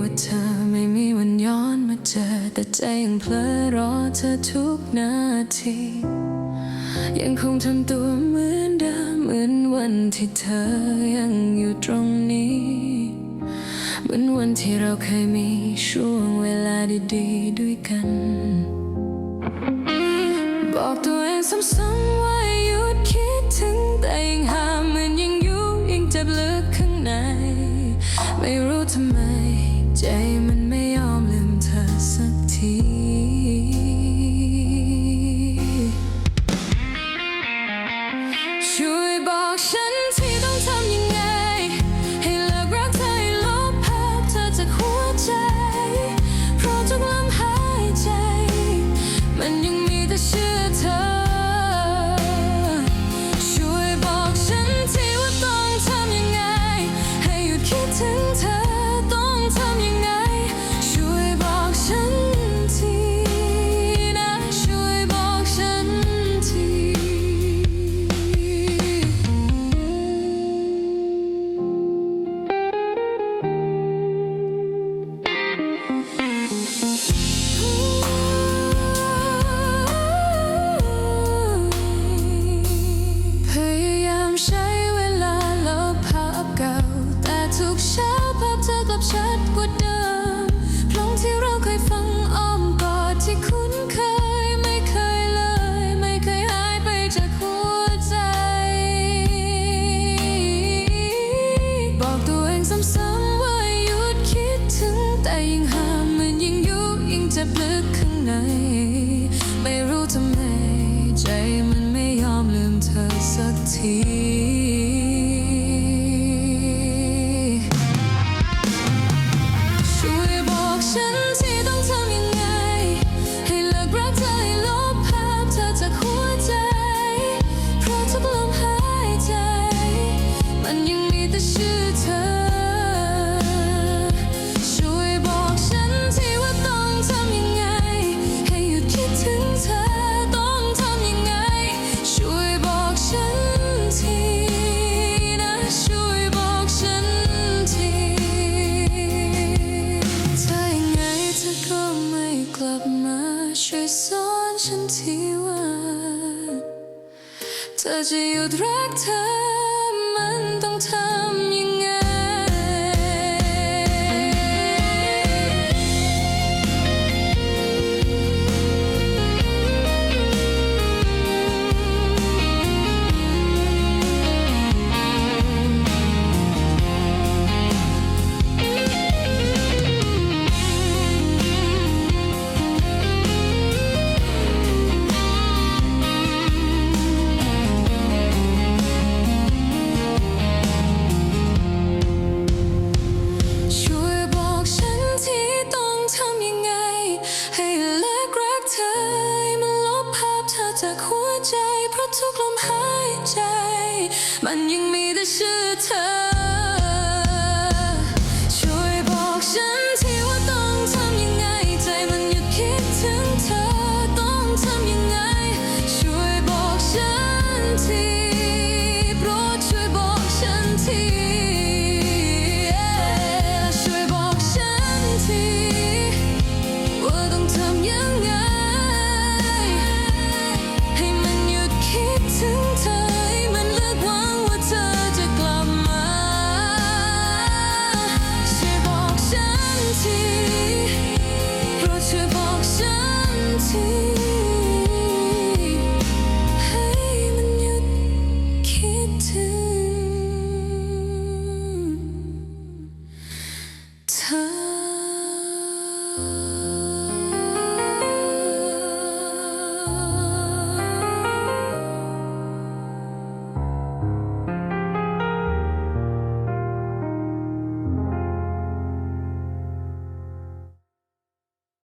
ว่าเธอไม่มีวันย้อนมาเจอ แต่ใจยังเพลอรอเธอทุกนาที ยังคงทำตัวเหมือนเดิมเหมือนวันที่เธอยังอยู่ตรงนี้เหมือนวันที่เราเคยมีช่วงเวลาดีๆด้วยกัน บอกตัวเองซ้ำ ทำไม ใจมันไม่ยอมลืมเธอสักทีช่วยบอกฉันที่ต้องทำยังไง ให้เลิกรักเธอให้ลบภาพเธอจากหัวใจ เพราะทุกลมหายใจ มันยังมีแต่เชื่อเธอ ช่วยบอกฉันทีว่าต้องทำยังไง ให้หยุดคิดถึงเธอ จะพลึกข้างใน เธอจะหยุดรักเธอมันต้องทำ ทุกลมหายใจ มันยังมีแต่ชื่อเธอ